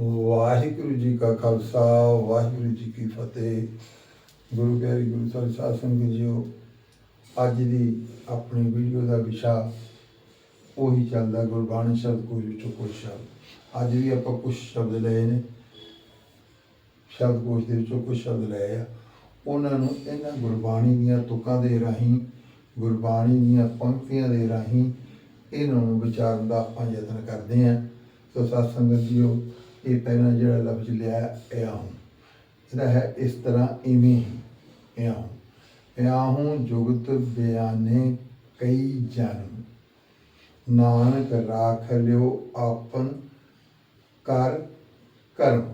ਵਾਹਿਗੁਰੂ ਜੀ ਕਾ ਖਾਲਸਾ, ਵਾਹਿਗੁਰੂ ਜੀ ਕੀ ਫਤਿਹ। ਗੁਰੂ ਪਿਆਰੀ ਗੁਰੂ ਸਾਹਿਬ, ਸਾਧ ਸੰਗਤ ਜੀਓ, ਅੱਜ ਦੀ ਆਪਣੀ ਵੀਡੀਓ ਦਾ ਵਿਸ਼ਾ ਉਹੀ ਚੱਲਦਾ, ਗੁਰਬਾਣੀ ਸ਼ਬਦ ਕੋਈ ਵਿੱਚੋਂ ਕੁਝ ਸ਼ਬਦ। ਅੱਜ ਵੀ ਆਪਾਂ ਕੁਝ ਸ਼ਬਦ ਲਏ ਨੇ। ਸ਼ਬਦ ਕੋਸ਼ ਦੇ ਵਿੱਚੋਂ ਕੁਝ ਸ਼ਬਦ ਲਏ ਆ। ਉਹਨਾਂ ਨੂੰ ਇਹਨਾਂ ਗੁਰਬਾਣੀ ਦੀਆਂ ਤੁਕਾਂ ਦੇ ਰਾਹੀਂ, ਗੁਰਬਾਣੀ ਦੀਆਂ ਪੰਕਤੀਆਂ ਦੇ ਰਾਹੀਂ ਇਹਨਾਂ ਨੂੰ ਵਿਚਾਰਨ ਦਾ ਆਪਾਂ ਯਤਨ ਕਰਦੇ ਹਾਂ। ਸੋ ਸਤ ਸੰਗਤ ਜੀਓ ਇਹ ਪਹਿਲਾਂ ਜਿਹੜਾ ਲਫ਼ਜ਼ ਲਿਆ ਇਹ ਇਹਦਾ ਹੈ ਇਸ ਤਰ੍ਹਾਂ ਇਵੇਂ ਹੀ ਇਹ ਜੁਗਤ ਬਿਆਨੇ ਕਈ ਜਨਮ। ਨਾਨਕ ਰਾਖ ਲਿਓ ਆਪਨ ਕਰ ਕਰਮ।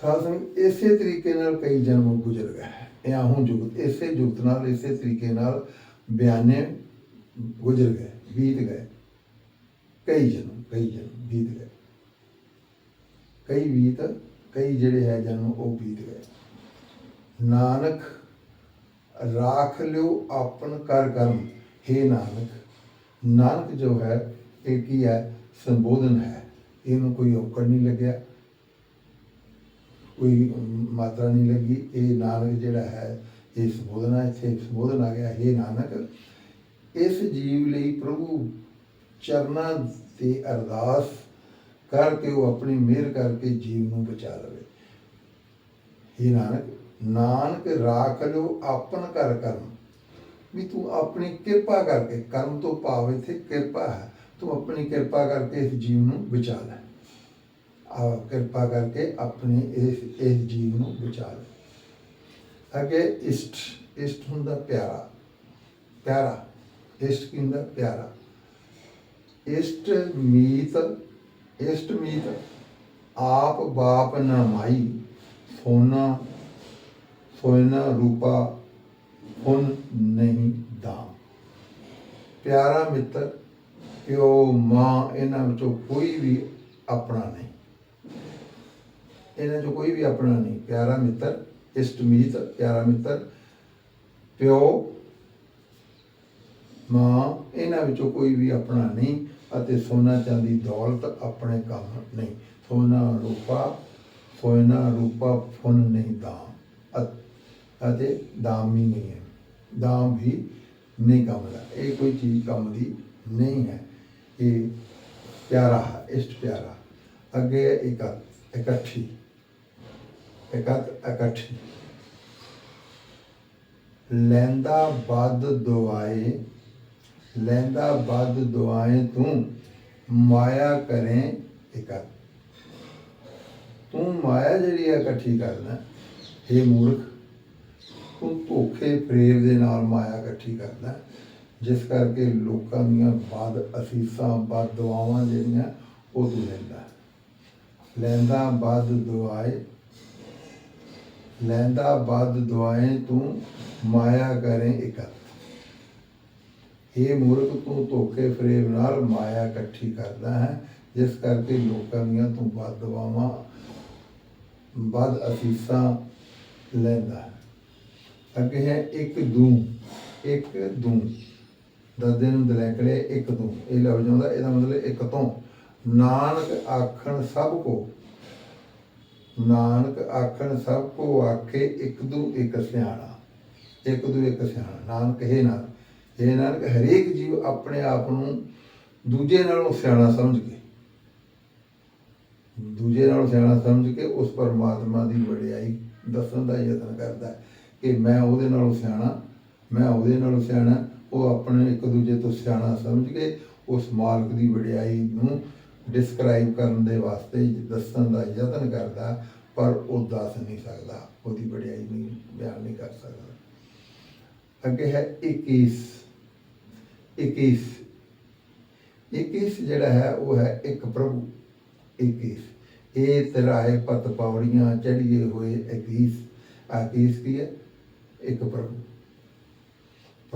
ਸਾਧਨ ਇਸੇ ਤਰੀਕੇ ਨਾਲ ਕਈ ਜਨਮ ਗੁਜ਼ਰ ਗਏ ਇਹ ਜੁਗਤ, ਇਸੇ ਜੁਗਤ ਨਾਲ, ਇਸੇ ਤਰੀਕੇ ਨਾਲ ਬਿਆਨੇ ਗੁਜ਼ਰ ਗਏ, ਬੀਤ ਗਏ। ਕਈ ਜਨਮ ਕਈ ਜਨਮ ਬੀਤ ਗਏ। ਕਈ ਬੀਤ ਕਈ ਜਿਹੜੇ ਹੈ ਜਨਮ, ਉਹ ਬੀਤ ਗਏ। ਨਾਨਕ, ਰਾਖ ਲਿਓ ਆਪਨ ਕਰ ਕਰਮ। हे ਨਾਨਕ ਨਾਨਕ ਜੋ ਹੈ, ਇਹ ਕੀ ਹੈ? ਸੰਬੋਧਨ ਹੈ। ਇਹਨੂੰ ਕੋਈ ਔਕੜ ਨਹੀਂ ਲੱਗਿਆ। ਕੋਈ ਮਾਤਰਾ ਨਹੀਂ ਲੱਗੀ। ਇਹ ਨਾਨਕ ਜਿਹੜਾ ਹੈ, ਇਹ ਸੰਬੋਧਨ ਹੈ ਇੱਥੇ ਸੰਬੋਧਨ ਆ ਗਿਆ। ਇਹ ਨਾਨਕ, ਇਸ ਜੀਵ ਲਈ ਪ੍ਰਭੂ ਚਰਨਾਂ ਤੇ ਅਰਦਾਸ ਕਰਕੇ ਉਹ ਆਪਣੀ ਮਿਹਰ ਕਰਕੇ ਜੀਵ ਨੂੰ ਬਚਾ ਲਵੇ। ਇਹ ਨਾਨਕ ਨਾਨਕ ਰਾਖ ਲਿਓ ਆਪਨ ਕਰ ਕਰਮ। ਵੀ ਤੂੰ ਆਪਣੀ ਕਿਰਪਾ ਕਰਕੇ, ਕਰਮ ਤੋਂ ਭਾਵ ਇੱਥੇ ਕਿਰਪਾ ਹੈ, ਤੂੰ ਆਪਣੀ ਕਿਰਪਾ ਕਰਕੇ ਇਸ ਜੀਵ ਨੂੰ ਬਚਾ ਲੈ। ਆ ਕਿਰਪਾ ਕਰਕੇ ਆਪਣੇ ਇਸ ਇਸ ਜੀਵ ਨੂੰ ਬਚਾ ਲੈ। ਅੱਗੇ ਇਸ਼ਟ ਇਸ਼ਟ ਹੁੰਦਾ ਪਿਆਰਾ। ਪਿਆਰਾ, ਇਸ਼ਟ ਕੀ ਹੁੰਦਾ? ਪਿਆਰਾ। ਇਸ਼ਟ ਮੀਤ ਇਸ਼ਟ ਮੀਤ ਆਪ ਬਾਪ ਨਾ ਮਾਈ ਸੋਨਾ ਸੋਨਾ ਰੂਪਾ, ਹੁਣ ਨਹੀਂ ਦਾਮ। ਪਿਆਰਾ ਮਿੱਤਰ, ਪਿਓ, ਮਾਂ, ਇਹਨਾਂ ਵਿੱਚੋਂ ਕੋਈ ਵੀ ਆਪਣਾ ਨਹੀਂ। ਇਹਨਾਂ ਚੋਂ ਕੋਈ ਵੀ ਆਪਣਾ ਨਹੀਂ। ਪਿਆਰਾ ਮਿੱਤਰ ਇਸ਼ਟਮੀਤ ਪਿਆਰਾ ਮਿੱਤਰ, ਪਿਓ, ਮਾਂ, ਇਹਨਾਂ ਵਿੱਚੋਂ ਕੋਈ ਵੀ ਆਪਣਾ ਨਹੀਂ। ਅਤੇ ਸੋਨਾ ਚਾਂਦੀ ਦੌਲਤ ਆਪਣੇ ਕੰਮ ਨਹੀਂ। ਸੋਨਾ ਰੂਪਾ ਸੋਨਾ ਰੂਪਾ ਫੁਨ ਨਹੀਂ, ਦਾਮ ਅਤੇ ਦਾਮ ਹੀ ਨਹੀਂ ਹੈ। ਦਾਮ ਵੀ ਨਹੀਂ ਕੰਮ ਦਾ। ਇਹ ਕੋਈ ਚੀਜ਼ ਕੰਮ ਦੀ ਨਹੀਂ ਹੈ। ਇਹ ਪਿਆਰਾ ਹੈ, ਇਸ਼ਟ ਪਿਆਰਾ। ਅੱਗੇ ਇੱਕ ਇਕੱਠੀ। ਇਕੱਠ, ਇਕੱਠੀ। ਲੈਂਦਾ ਬਦ ਦੁਆਏ ਲੈਂਦਾ ਬਦ ਦੁਆਏ ਤੂੰ, ਮਾਇਆ ਕਰੇ ਇਕੱਠ। ਤੂੰ ਮਾਇਆ ਜਿਹੜੀ ਹੈ ਇਕੱਠੀ ਕਰਨਾ। ਇਹ ਮੂਰਖ, ਤੂੰ ਧੋਖੇ ਫਰੇਬ ਦੇ ਨਾਲ ਮਾਇਆ ਇਕੱਠੀ ਕਰਦਾ ਜਿਸ ਕਰਕੇ ਲੋਕਾਂ ਦੀਆਂ ਬਾਦ ਅਸੀਸਾਂ ਬਾਦ ਦੁਆਵਾਂ ਜਿਹੜੀਆਂ, ਉਹ ਤੂੰ ਲੈਂਦਾ। ਲੈਂਦਾ ਬਾਦ ਦੁਆਏ, ਲੈਂਦਾ ਬਾਦ ਦੁਆਏ ਤੂੰ, ਮਾਇਆ ਕਰੇ ਇਕੱਠ। ਇਹ ਮੂਰਖ ਤੂੰ ਧੋਖੇ ਫਰੇਬ ਨਾਲ ਮਾਇਆ ਇਕੱਠੀ ਕਰਦਾ ਹੈ, ਜਿਸ ਕਰਕੇ ਲੋਕਾਂ ਦੀਆਂ ਤੂੰ ਬਾਦ ਦਵਾਵਾਂ ਬਾਦ ਅਸੀਸਾਂ ਲੈਂਦਾ ਹੈ। ਅੱਗੇ ਹੈ ਇੱਕ ਦੂ ਇੱਕ ਦੂ ਦਰਦੇ ਨੂੰ ਦਲੈਕੜੇ, ਇੱਕ ਦੂ। ਇਹ ਲਫ਼ਜ਼ ਆਉਂਦਾ ਇਹਦਾ ਮਤਲਬ ਇੱਕ ਤੋਂ ਨਾਨਕ ਆਖਣ ਸਭ ਕੋ, ਨਾਨਕ ਆਖਣ ਸਭ ਕੋ ਆਖੇ ਇੱਕ ਦੂ, ਇੱਕ ਸਿਆਣਾ। ਇੱਕ ਦੂ, ਇੱਕ ਸਿਆਣਾ। ਨਾਨਕ ਹੈ ਨਾਨਕ। ਇਹ ਨਾਨਕ ਹਰੇਕ ਜੀਵ ਆਪਣੇ ਆਪ ਨੂੰ ਦੂਜੇ ਨਾਲੋਂ ਸਿਆਣਾ ਸਮਝ ਕੇ ਦੂਜੇ ਨਾਲੋਂ ਸਿਆਣਾ ਸਮਝ ਕੇ ਉਸ ਪਰਮਾਤਮਾ ਦੀ ਵਡਿਆਈ ਦੱਸਣ ਦਾ ਯਤਨ ਕਰਦਾ ਹੈ ਕਿ ਮੈਂ ਉਹਦੇ ਨਾਲੋਂ ਸਿਆਣਾ, ਮੈਂ ਉਹਦੇ ਨਾਲੋਂ ਸਿਆਣਾ, ਉਹ ਆਪਣੇ ਇੱਕ ਦੂਜੇ ਤੋਂ ਸਿਆਣਾ ਸਮਝ ਕੇ ਉਸ ਮਾਲਕ ਦੀ ਵਡਿਆਈ ਨੂੰ ਡਿਸਕ੍ਰਾਈਬ ਕਰਨ ਦੇ ਵਾਸਤੇ ਦੱਸਣ ਦਾ ਯਤਨ ਕਰਦਾ, ਪਰ ਉਹ ਦੱਸ ਨਹੀਂ ਸਕਦਾ, ਉਹਦੀ ਵਡਿਆਈ ਨਹੀਂ, ਬਿਆਨ ਨਹੀਂ ਕਰ ਸਕਦਾ। ਅੱਗੇ ਹੈ 21 21 21 ਜਿਹੜਾ ਹੈ, ਉਹ ਹੈ ਇੱਕ ਪ੍ਰਭੂ 21 ਇਹ ਤਰਾਏ ਪਤ ਪੌੜੀਆਂ ਚੜੀਏ ਹੋਏ 21 ਆ 21 ਕੀ ਹੈ? ਇੱਕ ਪ੍ਰਭੂ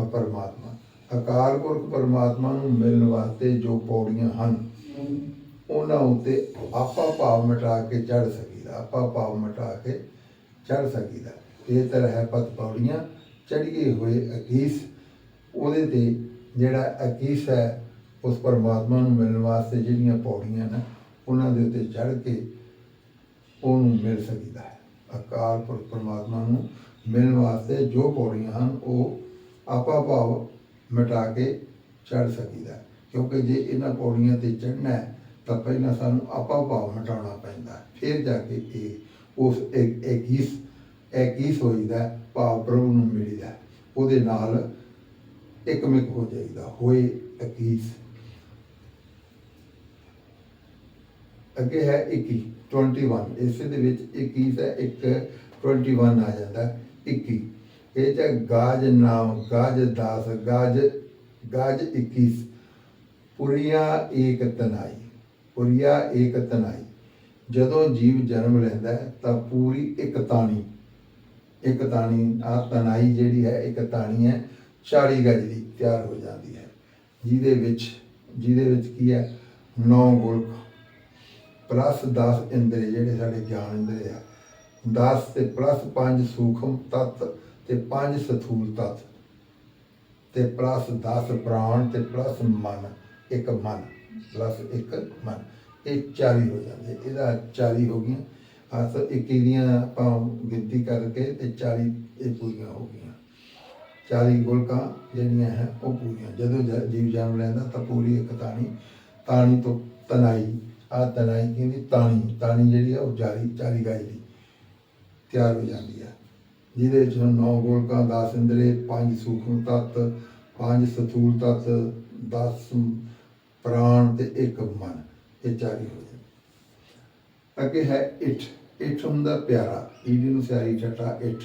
ਪਰਮਾਤਮਾ। ਅਕਾਲ ਪੁਰਖ ਪਰਮਾਤਮਾ ਨੂੰ ਮਿਲਣ ਵਾਸਤੇ ਜੋ ਪੌੜੀਆਂ ਹਨ, ਉਹਨਾਂ ਉਤੇ ਆਪਾ ਭਾਵ ਮਿਟਾ ਕੇ ਚੜ ਸਕੀਦਾ, ਆਪਾ ਭਾਵ ਮਿਟਾ ਕੇ ਚੜ ਸਕੀਦਾ। ਇਹ ਤਰ੍ਹਾਂ ਹੈ ਪਤ ਪੌੜੀਆਂ ਚੜੀਏ ਹੋਏ 21 ਉਹਦੇ ਤੇ ਜਿਹੜਾ 21 ਹੈ, ਉਸ ਪਰਮਾਤਮਾ ਨੂੰ ਮਿਲਣ ਵਾਸਤੇ ਜਿਹੜੀਆਂ ਪੌੜੀਆਂ ਨੇ, ਉਹਨਾਂ ਦੇ ਉੱਤੇ ਚੜ ਕੇ ਉਹਨੂੰ ਮਿਲ ਸਕਦਾ ਹੈ। ਅਕਾਲ ਪੁਰਖ ਪਰਮਾਤਮਾ ਨੂੰ ਮਿਲਣ ਵਾਸਤੇ ਜੋ ਪੌੜੀਆਂ ਹਨ, ਉਹ ਆਪਾ ਭਾਵ ਮਿਟਾ ਕੇ ਚੜ ਸਕੀਦਾ ਕਿਉਂਕਿ ਜੇ ਇਹਨਾਂ ਪੌੜੀਆਂ ਤੇ ਚੜ੍ਹਨਾ ਹੈ, ਤਾਂ ਪਹਿਲਾਂ ਸਾਨੂੰ ਆਪਾ ਭਾਵ ਮਿਟਾਉਣਾ ਪੈਂਦਾ ਫਿਰ ਜਾ ਕੇ ਇਹ ਉਸ ਇੱਕ ਇਕੀਸ ਇਕੀਸ ਹੋਈਦਾ ਭਾਵ ਪ੍ਰਭੂ ਨੂੰ ਮਿਲੀਦਾ ਹੈ। ਉਹਦੇ ਨਾਲ ਇੱਕਮਿਕ ਹੋ ਜਾਈਦਾ, ਹੋਏ ਇਕੀਸ ਅੱਗੇ ਹੈ 21 21 ਇਸੇ ਦੇ ਵਿੱਚ 21 ਹੈ, ਇੱਕ 21 ਆ ਜਾਂਦਾ 21 ਇਹ ਚ ਗਾਜ ਨਾਮ, ਗਾਜ ਦਾਸ, ਗਾਜ ਗਾਜ 21 ਪੁਰੀਆ ਏਕ ਤਨਾਈ, ਪੁਰੀਆ ਏਕ ਤਨਾਈ। ਜਦੋਂ ਜੀਵ ਜਨਮ ਲੈਂਦਾ ਤਾਂ ਪੂਰੀ ਇੱਕ ਤਾਣੀ ਇੱਕ ਤਾਣੀ ਆ ਤਨਾਈ ਜਿਹੜੀ ਹੈ, ਇੱਕ ਤਾਣੀ ਹੈ 40 ਗਜ ਦੀ ਤਿਆਰ ਹੋ ਜਾਂਦੀ ਹੈ। ਜਿਹਦੇ ਵਿੱਚ ਜਿਹਦੇ ਵਿੱਚ ਕੀ ਹੈ? ਨੌ ਗੁਲਕ ਪਲੱਸ 10 ਇੰਦਰੀ ਜਿਹੜੇ ਸਾਡੇ ਗਿਆਨ ਇੰਦਰੀ ਆ। 10 ਤੇ ਪਲੱਸ 5 ਸੂਖਮ ਤਤ ਤੇ 5 ਸਥੂਲ ਤਤ ਤੇ ਪਲੱਸ 10 ਪ੍ਰਾਣ ਤੇ ਪਲੱਸ ਮਨ, ਇੱਕ ਮਨ, ਪਲੱਸ ਇੱਕ ਮਨ। ਇਹ 40 ਹੋ ਜਾਂਦੇ। ਇਹਦਾ 40 ਹੋ ਗਈਆਂ। ਆਸ 21 ਦੀਆਂ ਆਪਾਂ ਗਿਣਤੀ ਕਰਕੇ ਤੇ 40 ਇਹ ਪੂਰੀਆਂ ਹੋ ਗਈਆਂ। 40 ਗੁਲਕਾਂ ਜਿਹੜੀਆਂ ਹੈ ਉਹ ਪੂਰੀਆਂ। ਜਦੋਂ ਜੀਵ ਜਨਮ ਲੈਂਦਾ ਤਾਂ ਪੂਰੀ ਇੱਕ ਤਾਣੀ ਤਾਣੀ ਤੋਂ ਤਨਾਈ ਆ ਤਨਾਈ ਕਹਿੰਦੀ ਤਾਣੀ ਤਾਣੀ ਜਿਹੜੀ ਆ ਉਹ ਜਾਰੀ 40 ਗਾਈ ਦੀ ਤਿਆਰ ਹੋ ਜਾਂਦੀ ਹੈ ਜਿਹਦੇ ਵਿੱਚ ਨੌ ਗੋਲਕਾਂ 10 ਇੰਦਰੇ 5 ਸੂਖਮ ਤੱਤ 5 ਸਥੂਲ ਤੱਤ 10 ਪ੍ਰਾਣ ਤੇ ਇੱਕ ਮਨ। ਇਹ ਚਾਰੀ ਹੋ ਜਾਂਦੇ। ਅੱਗੇ ਹੈ ਇਠ। ਇਠ ਹੁੰਦਾ ਪਿਆਰਾ। ਈਡੀ ਨੂੰ ਸਿਆਰੀ ਠਟਾ ਇਠ।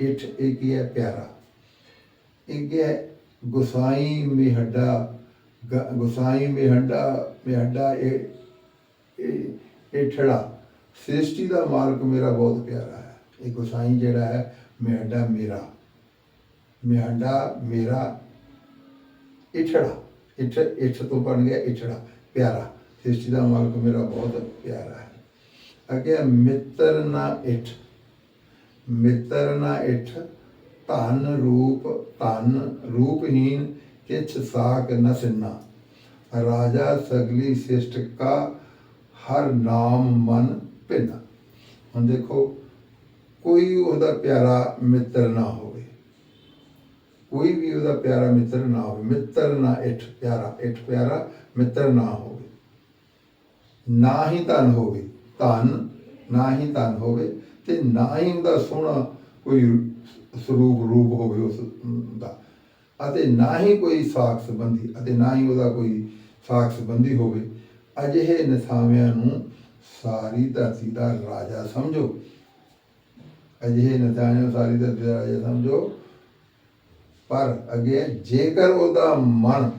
ਇਠ ਇਹ ਕੀ ਹੈ? ਪਿਆਰਾ। ਇੱਕ ਹੈ ਗੁਸਾਈ ਮਿਹੱਡਾ, ਗ- ਗੁਸਾਈ ਮਿਹੱਡਾ ਮਿਹੱਡਾ ਇਹ ਇਹ ਠੜਾ ਸ੍ਰਿਸ਼ਟੀ ਦਾ ਮਾਲਕ ਮੇਰਾ ਬਹੁਤ ਪਿਆਰਾ ਹੈ। ਇਹ ਗੁਸਾਈ ਜਿਹੜਾ ਹੈ, ਮਿਹੱਡਾ ਮੇਰਾ। ਮਿਹੱਡਾ ਮੇਰਾ ਇਠੜਾ ਇਠ ਇਠ ਤੋਂ ਬਣ ਗਿਆ ਇਠੜਾ ਪਿਆਰਾ। ਸ੍ਰਿਸ਼ਟੀ ਦਾ ਮਾਲਕ ਮੇਰਾ ਬਹੁਤ ਪਿਆਰਾ ਹੈ। ਅੱਗੇ ਮਿੱਤਰ ਨਾ ਇਠ। ਮਿੱਤਰ ਨਾ ਇਠ। ਧਨ ਰੂਪ, ਧਨ ਰੂਪਹੀਨ ਕਿਛ ਸਾਕ ਨ ਸਿੰਨਾ। ਰਾਜਾ ਸਗਲੀ ਸਿਸ਼ਟ ਕਾ ਹਰ ਨਾਮ ਮਨ ਭਿੰਨਾ। ਹੁਣ ਦੇਖੋ, ਕੋਈ ਉਹਦਾ ਪਿਆਰਾ ਮਿੱਤਰ ਨਾ ਹੋਵੇ। ਕੋਈ ਵੀ ਉਹਦਾ ਪਿਆਰਾ ਮਿੱਤਰ ਨਾ ਹੋਵੇ। ਮਿੱਤਰ ਨਾ ਇਠ, ਪਿਆਰਾ ਇਠ, ਪਿਆਰਾ ਮਿੱਤਰ ਨਾ ਹੋਵੇ। ਨਾ ਹੀ ਧਨ ਹੋਵੇ, ਧਨ, ਨਾ ਹੀ ਧਨ ਹੋਵੇ ਤੇ ਨਾ ਹੀ ਉਹਦਾ ਸੋਹਣਾ ਕੋਈ ਸਰੂਪ ਰੂਪ ਹੋਵੇ ਉਸ ਦਾ। ਅਤੇ ਨਾ ਹੀ ਕੋਈ ਸਾਖ ਸੰਬੰਧੀ ਅਤੇ ਨਾ ਹੀ ਉਹਦਾ ਕੋਈ ਸਾਖ ਸੰਬੰਧੀ ਹੋਵੇ, ਅਜਿਹੇ ਨਸਾਵਿਆਂ ਨੂੰ ਸਾਰੀ ਧਰਤੀ ਦਾ ਰਾਜਾ ਸਮਝੋ। ਅਜਿਹੇ ਨਸਾਵਿਆਂ ਨੂੰ ਸਾਰੀ ਧਰਤੀ ਦਾ ਰਾਜਾ ਸਮਝੋ। ਪਰ ਅੱਗੇ ਜੇਕਰ ਉਹਦਾ ਮਨ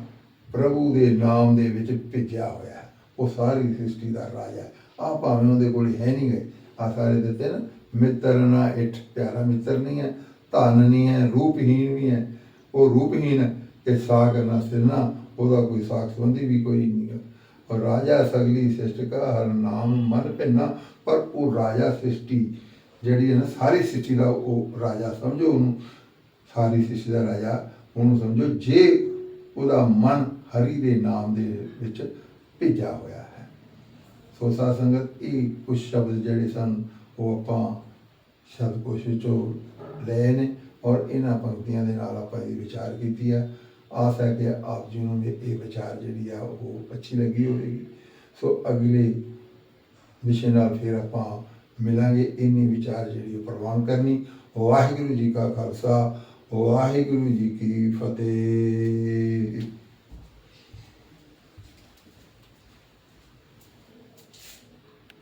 ਪ੍ਰਭੂ ਦੇ ਨਾਮ ਦੇ ਵਿੱਚ ਭਿੱਜਿਆ ਹੋਇਆ, ਉਹ ਸਾਰੀ ਸ੍ਰਿਸ਼ਟੀ ਦਾ ਰਾਜਾ ਆ ਭਾਵੇਂ ਉਹਦੇ ਕੋਲ ਹੈ ਨਹੀਂ ਗਏ ਆ ਸਾਰੇ ਦਿੱਤੇ ਨਾ, ਮਿੱਤਰ ਨਾ ਇਠ, ਪਿਆਰਾ ਮਿੱਤਰ ਨਹੀਂ ਹੈ। ਧਨ ਨਹੀਂ ਹੈ ਰੂਪਹੀਨ ਵੀ ਹੈ। ਉਹ ਰੂਪਹੀਨ ਇਹ ਕਿ ਨਾ ਸਿਰਨਾ, ਉਹਦਾ ਕੋਈ ਸਾਖ ਸੰਬੰਧੀ ਵੀ ਕੋਈ ਨਹੀਂ ਹੈ। ਔਰ ਰਾਜਾ ਸਗਲੀ ਸ੍ਰਿਸ਼ਟ ਕਾ ਹਰ ਨਾਮ ਮਨ ਭਿੰਨਾ, ਪਰ ਉਹ ਰਾਜਾ ਸ੍ਰਿਸ਼ਟੀ ਜਿਹੜੀ ਹੈ ਨਾ, ਸਾਰੀ ਸ੍ਰਿਸ਼ਟੀ ਦਾ ਉਹ ਰਾਜਾ ਸਮਝੋ ਉਹਨੂੰ। ਸਾਰੀ ਸ੍ਰਿਸ਼ਟੀ ਦਾ ਰਾਜਾ ਉਹਨੂੰ ਸਮਝੋ, ਜੇ ਉਹਦਾ ਮਨ ਹਰੀ ਦੇ ਨਾਮ ਦੇ ਵਿੱਚ ਭਿੱਜਾ ਹੋਇਆ ਹੈ। ਸੋ ਸਾਧ ਸੰਗਤ, ਇਹ ਕੁਝ ਸ਼ਬਦ ਜਿਹੜੇ ਸਨ, ਉਹ ਆਪਾਂ ਸ਼ਬਦ ਕੋਸ਼ਿਸ਼ ਚੋਂ ਲਏ ਨੇ ਔਰ ਇਹਨਾਂ ਪੰਕਤੀਆਂ ਦੇ ਨਾਲ ਆਪਾਂ ਇਹ ਵਿਚਾਰ ਕੀਤੀ ਆ। ਆਸ ਹੈ ਕਿ ਆਪ ਜੀ ਨੂੰ ਵੀ ਇਹ ਵਿਚਾਰ ਜਿਹੜੀ ਆ ਉਹ ਅੱਛੀ ਲੱਗੀ ਹੋਵੇਗੀ। ਸੋ ਅਗਲੇ ਵਿਸ਼ੇ ਨਾਲ ਫਿਰ ਆਪਾਂ ਮਿਲਾਂਗੇ। ਇੰਨੀ ਵਿਚਾਰ ਜਿਹੜੀ ਉਹ ਪ੍ਰਵਾਨ ਕਰਨੀ। ਵਾਹਿਗੁਰੂ ਜੀ ਕਾ ਖਾਲਸਾ, ਵਾਹਿਗੁਰੂ ਜੀ ਕੀ ਫਤਿਹ।